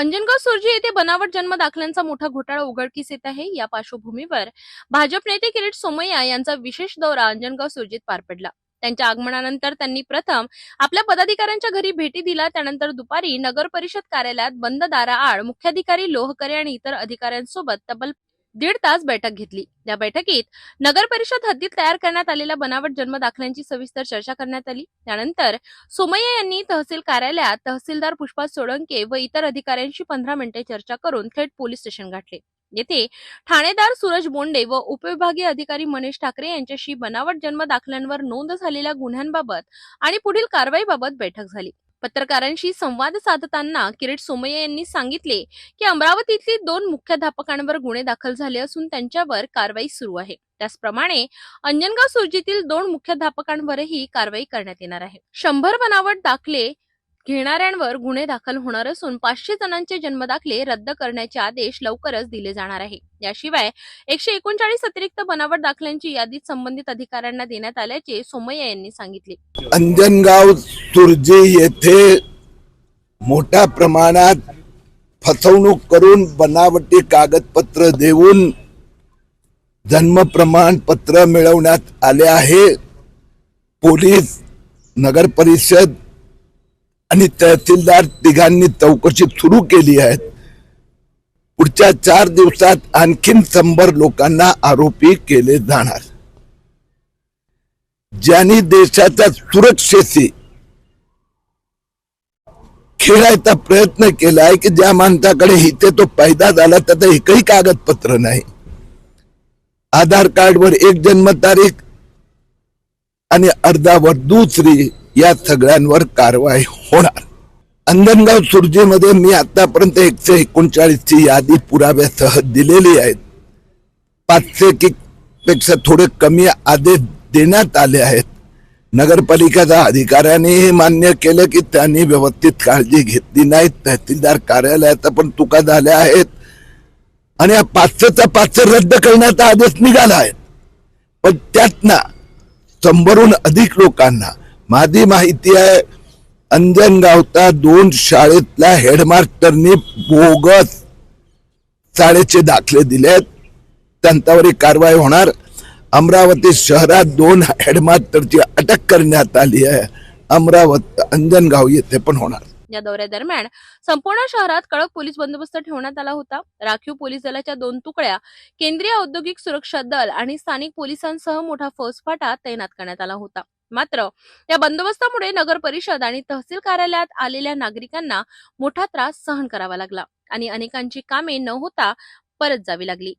अंजनगाव सुरजी येथे बनावट जन्म दाखल्यांचा मोठा घोटाळा उघडकीस येत आहे. या पार्श्वभूमीवर भाजप नेते किरीट सोमय्या यांचा विशेष दौरा अंजनगाव सुरजीत पार पडला. त्यांच्या आगमनानंतर त्यांनी प्रथम आपल्या पदाधिकाऱ्यांच्या घरी भेटी दिला त्यानंतर दुपारी नगर परिषद कार्यालयात बंद दाराआड मुख्याधिकारी लोहकरे आणि इतर अधिकाऱ्यांसोबत तब्बल दीड तास बैठक घेतली. या बैठकीत नगर परिषद हद्दीत तयार करण्यात आलेल्या बनावट जन्म दाखल्यांची सविस्तर चर्चा करण्यात आली. त्यानंतर सोमय्या यांनी तहसील कार्यालयात तहसीलदार पुष्पा सोळंके व इतर अधिकाऱ्यांशी पंधरा मिनिटे चर्चा करून थेट पोलीस स्टेशन गाठले. येथे ठाणेदार सूरज बोंडे व उपविभागीय अधिकारी मनीष ठाकरे यांच्याशी बनावट जन्म दाखल्यांवर नोंद झालेल्या गुन्ह्यांबाबत आणि पुढील कारवाईबाबत बैठक झाली. पत्रकारांशी संवाद साधताना किरीट सोमय्या यांनी सांगितले की अमरावतीतील दोन मुख्याध्यापकांवर गुन्हे दाखल झाले असून त्यांच्यावर कारवाई सुरू आहे. त्याचप्रमाणे अंजनगाव सुरजीतील दोन मुख्याध्यापकांवरही कारवाई करण्यात येणार आहे. शंभर बनावट दाखले घेणाऱ्यांवर गुन्हे दाखल होणार असून पाचशे जणांचे जन्मदाखले रद्द करण्याचे आदेश लवकरच दिले जाणार आहे. याशिवाय एकशे एकोणचाळीस अतिरिक्त बनावट दाखल्यांची यादी संबंधित अधिकाऱ्यांना देण्यात आल्याचे सोमय्या यांनी सांगितले. अंजनगाव तुर्जे येथे मोठ्या प्रमाणात फसवणूक करून बनावटी कागदपत्र देऊन जन्म प्रमाणपत्र मिळवण्यात आले आहे. पोलीस नगर परिषद आणि तहसीलदार तिघांनी चौकशी सुरू केली आहे. पुढच्या चार दिवसात आणखीन शंभर लोकांना आरोपी केले जाणार. ज्यांनी देशाच्या सुरक्षेशी खेळायचा प्रयत्न केलाय की ज्या माणसाकडे इथे तो पैदा झाला त्याचं एकही कागदपत्र नाही. आधार कार्डवर एक जन्मतारीख आणि अर्धावर दुसरी या सगळ्यांवर कारवाई होणार. अंजनगाव सुरजीमध्ये मी आतापर्यंत एकशे एकोणचाळीसची यादी पुराव्यासह दिलेली आहे. पाचशे कि पेक्षा थोडे कमी आदेश देण्यात आले आहेत. नगरपालिकेच्या अधिकाऱ्याने हे मान्य केलं की त्यांनी व्यवस्थित काळजी घेतली नाही तहसीलदार कार्यालयाचा पण चुका झाल्या आहेत. आणि या पाचशेचा पाचशे रद्द करण्याचा आदेश निघाला आहे. पण त्यात ना शंभरहून अधिक लोकांना माझी माहिती आहे अंजनगावचा दोन शाळेतल्या हेडमास्टरनी बोगस शाळेचे दाखले दिलेत. त्यांच्यावर कारवाई होणार. अमरावती शहरात दोन हेडमास्टरची अटक करण्यात आली आहे. अमरावती अंजनगाव येथे पण होणार. या दौऱ्यादरम्यान संपूर्ण शहरात कडक पोलीस बंदोबस्त ठेवण्यात आला होता. राखीव पोलीस दलाच्या दोन तुकड्या केंद्रीय औद्योगिक सुरक्षा दल आणि स्थानिक पोलिसांसह मोठा फौजफाटा तैनात करण्यात आला होता. मात्र या बंदोबस्तामुळे नगर परिषद आणि तहसील कार्यालयात आलेल्या नागरिकांना मोठा त्रास सहन करावा लागला आणि अनेकांची कामे न होता परत जावी लागली.